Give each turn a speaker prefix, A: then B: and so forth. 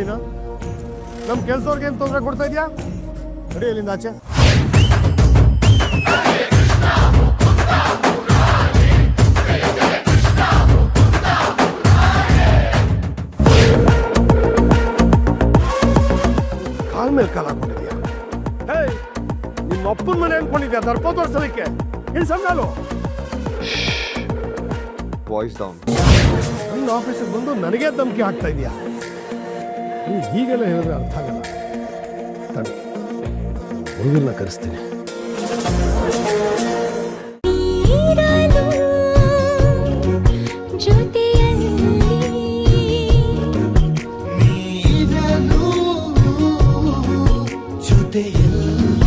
A: ನೀನು? ನಮ್ಮ ಕೆಲಸವ್ರಿಗೆ ಏನು ತೊಂದರೆ ಕೊಡ್ತಾ ಇದೆಯಾ? ನಡಿ ಇಲ್ಲಿಂದ ಆಚೆ. ಕಾಲ್ ಮೇಲೆ ಕಾಲ್ ಹಾಕೊಂಡಿದ್ಯಾ ಹೇ ನಿಮ್ಮ ಅಪ್ಪನ ಮನೆ ಅನ್ಕೊಂಡಿದ್ಯಾ ದರ್ಪ ತೋರ್ಸೋದಕ್ಕೆ? ಇಲ್ಲಿ ಸಂಗಾಲು
B: ವಾಯ್ಸ್ ಡೌನ್
A: ನನ್ನ ಆಫೀಸಿಗೆ ಬಂದು ನನಗೆ ಧಮಕಿ ಹಾಕ್ತಾ ಇದೆಯಾ? ಹೀಗೆಲ್ಲ ಹೇಳಿದ್ರೆ ಅರ್ಥ ಆಗಲ್ಲ. ತಡಿ ಹುಡುಗರನ್ನ ಕರೆಸ್ತೀನಿ. ಜೊತೆಯಲ್ಲಿ.